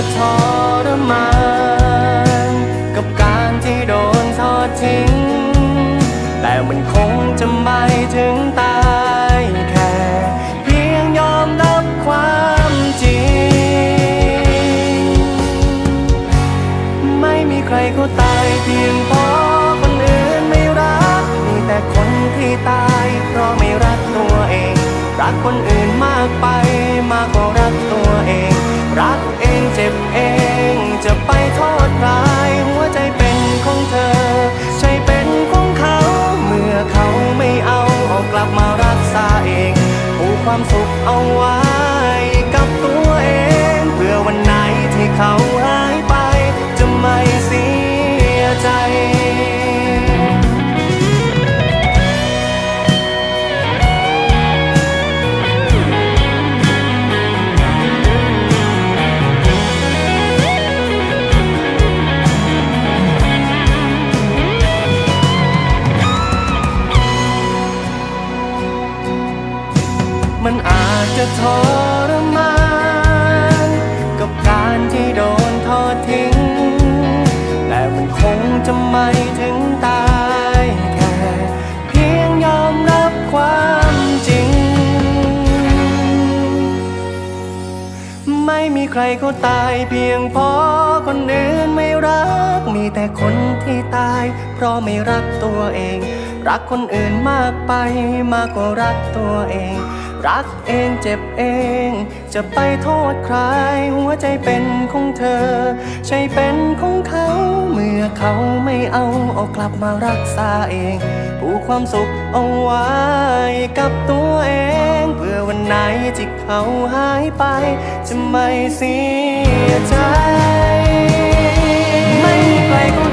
จะทรมานกับการที่โดนทอดทิ้ง แต่มันคงจะไม่ถึงตายแค่ เพียงยอมรับความจริง ไม่มีใครเขาตายเพียงเพราะคนอื่นไม่รัก มีแต่คนที่ตาย เจ็บเอง จะไปโทษใครหัวใจเป็นของเธอ ใช่เป็นของเขา เมื่อเขาไม่เอาเอากลับมารักษาเองผูกความสุขเอาไว้ ทรมานกับการที่โดนทอดทิ้ง แต่มันคงจะไม่ถึงตายแค่เพียงยอมรับความจริง ไม่มีใครเขาตายเพียงเพราะคนอื่นไม่รัก มีแต่คนที่ตาย เพราะไม่รักตัวเอง รักคนอื่นมากไปมากกว่ารักตัวเอง รักเองเจ็บเอง จะไปโทษใคร หัวใจเป็นของเธอ ใช่เป็นของเขา เมื่อเขาไม่เอาเอากลับมารักษาเองผูกความสุขเอาไว้กับตัวเอง เพื่อวันไหนที่เขาหายไป จะไม่เสียใจ ไม่มีใครเขา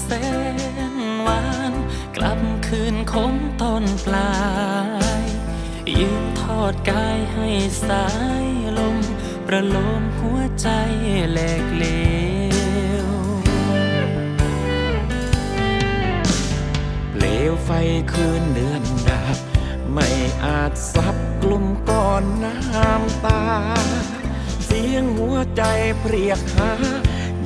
แสนหวาน กลับคืนคงตอนปลายยืดทอดกายให้สายลม ประโลมหัวใจแหลกเลวเปลวไฟคืนเดือนดับไม่อาจซับกลุ่มก้อนน้ำตา เสียงหัวใจเพรียกหา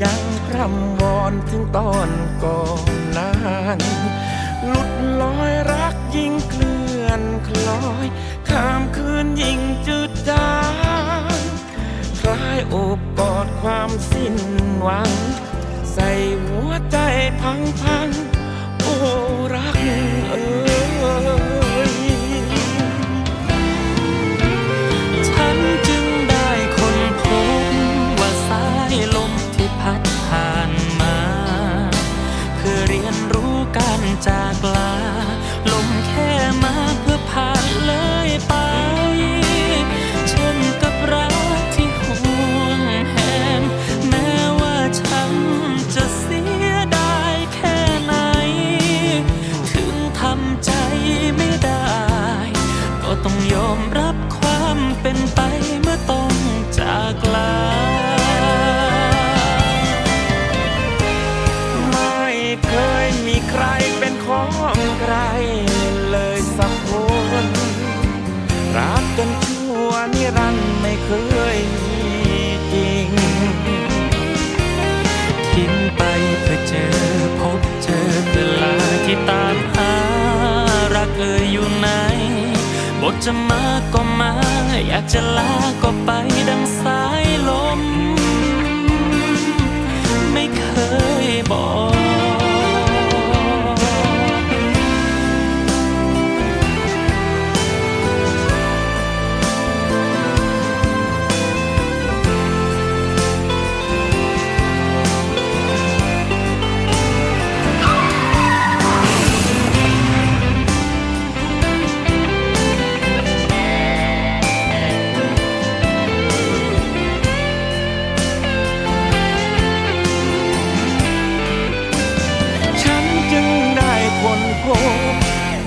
ยังพร่ำวอนถึงตอนก่อนนานหลุดลอยรักยิ่งเคลื่อนคล้อย ข้ามคืนยิ่งจืดจางคล้ายโอบกอดความสิ้นหวัง ใส่หัวใจพังพังโอ้รัก รับความเป็นไปเมื่อต้องจากลา ไม่เคยมีใครเป็นของใครเลยสักคน รักจนชั่วนิรันดร์ไม่เคย จะมาก็มา อยากจะลาก็ไปดังสาย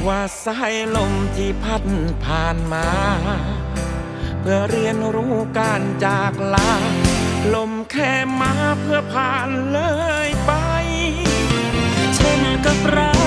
ว่าสายลมที่พัดผ่านมา เพื่อเรียนรู้การจากลา ลมแค่มาเพื่อผ่านเลยไป เช่นกับเรา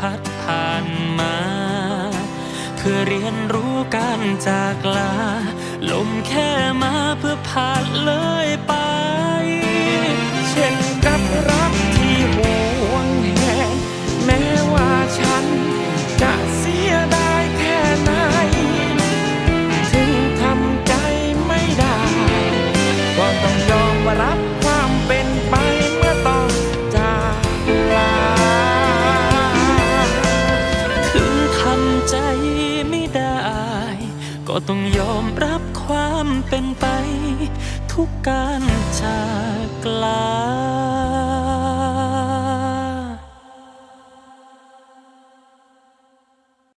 พัดผ่านมา เพื่อเรียนรู้การจากลา ลมแค่มาเพื่อผ่านเลยไป ก็ต้องยอมรับความเป็นไป ทุกการจากลา